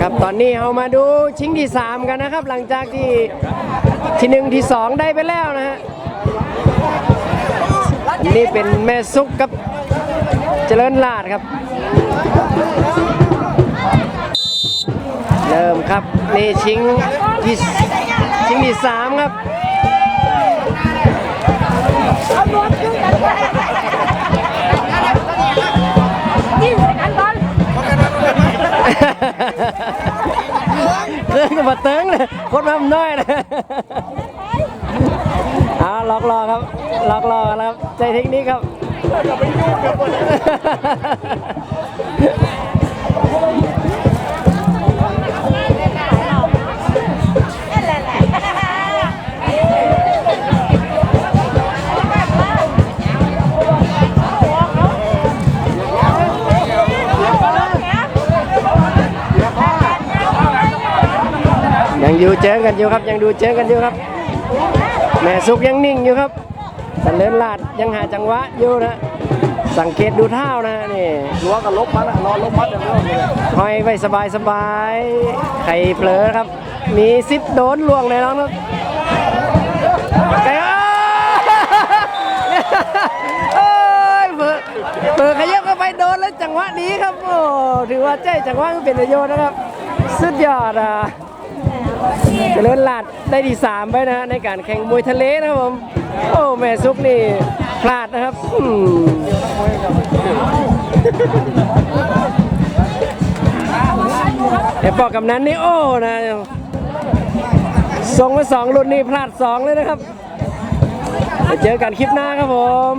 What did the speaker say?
ครับตอนนี้เรามาดูชิงที่ 3 กันนะครับ หลังจากที่ที่หนึ่งที่สองได้ไปแล้วนะฮะนี่เป็นแม่ซุกกับเจริญลาดครับ เริ่มครับนี่ชิงที่ชิงที่สามครับ มาน้อยนะอ่าล็อกรอครับล็อกรอครับใจเทคนิคครับ อยู่เจอกันอยู่ครับ ยังดูเจอกันอยู่ครับ แม่สุกยังนิ่งอยู่ครับสันเลินลาดยังหาจังหวะอยู่นะ สังเกตดูเท้านะนี่รั้วกับลบพัดอะรอลบพัดอย่างเดียวเลยคอยไว้สบายสบายใครเผลอครับ มีสิทธิ์โดนล่วงเลยน้องครับไก่เอ้ยเผลอเผลอขยับเข้าไปโดนแล้วจังหวะนี้ครับโอ้ถือว่าใจจังหวะเป็นประโยชน์นะครับ สุดยอดอะ เจริญลาดได้ที่สามไปนะฮะในการแข่งมวยทะเลนะครับผม โอ้แม่ซุกนี่พลาดนะครับอืมแต่ปอกกำนันนี่โอ้นะส่งมาสองรุ่นนี่พลาดสองเลยนะครับเจอกันคลิปหน้าครับผม